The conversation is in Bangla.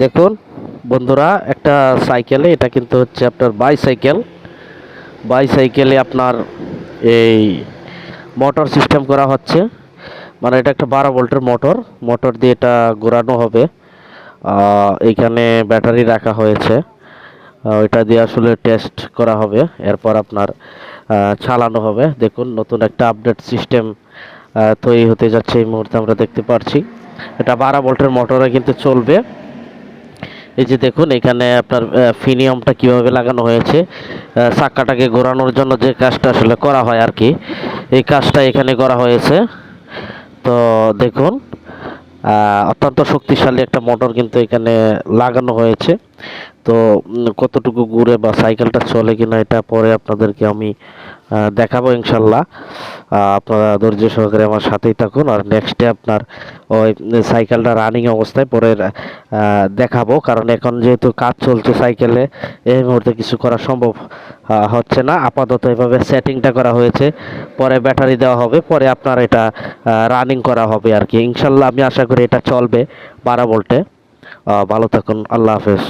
দেখুন, বন্ধুরা, একটা সাইকেলে, এটা কিন্তু হচ্ছে আপনার বাইসাইকেল বাইসাইকেলে আপনার এই মোটর সিস্টেম করা হচ্ছে। মানে এটা একটা বারো ভোল্টের মোটর মোটর দিয়ে এটা ঘোরানো হবে। এইখানে ব্যাটারি রাখা হয়েছে। এটা দিয়ে আসলে টেস্ট করা হবে। এরপর আপনার চালানো হবে। দেখুন, নতুন একটা আপডেট সিস্টেম তৈরি হতে যাচ্ছে। এই মুহূর্তে আমরা দেখতে পাচ্ছি এটা বারো ভোল্টের মোটরে কিন্তু চলবে। এই যে দেখুন, এখানে আপনার ফিনিয়ামটা কীভাবে লাগানো হয়েছে চাক্কাটাকে ঘোরানোর জন্য যে কাজটা আসলে করা হয় আর কি, এই কাজটা এখানে করা হয়েছে। তো দেখুন অত্যন্ত শক্তিশালী একটা মোটর কিন্তু এখানে লাগানো হয়েছে। তো কতটুকু ঘুরে বা সাইকেলটা চলে কিনা এটা পরে আপনাদেরকে আমি দেখাবো ইনশাল্লাহ। আপনারা ধৈর্য সহকারে আমার সাথেই থাকুন আর নেক্সটে আপনার ওই সাইকেলটা রানিং অবস্থায় পরে দেখাবো। কারণ এখন যেহেতু কাজ চলছে সাইকেলে এই মুহূর্তে কিছু করা সম্ভব হচ্ছে না। আপাতত এভাবে সেটিংটা করা হয়েছে। পরে ব্যাটারি দেওয়া হবে, পরে আপনার এটা রানিং করা হবে আর কি। ইনশাল্লাহ আমি আশা করি এটা চলবে বারো ভোল্টে। ভালো থাকুন। আল্লাহ হাফেজ।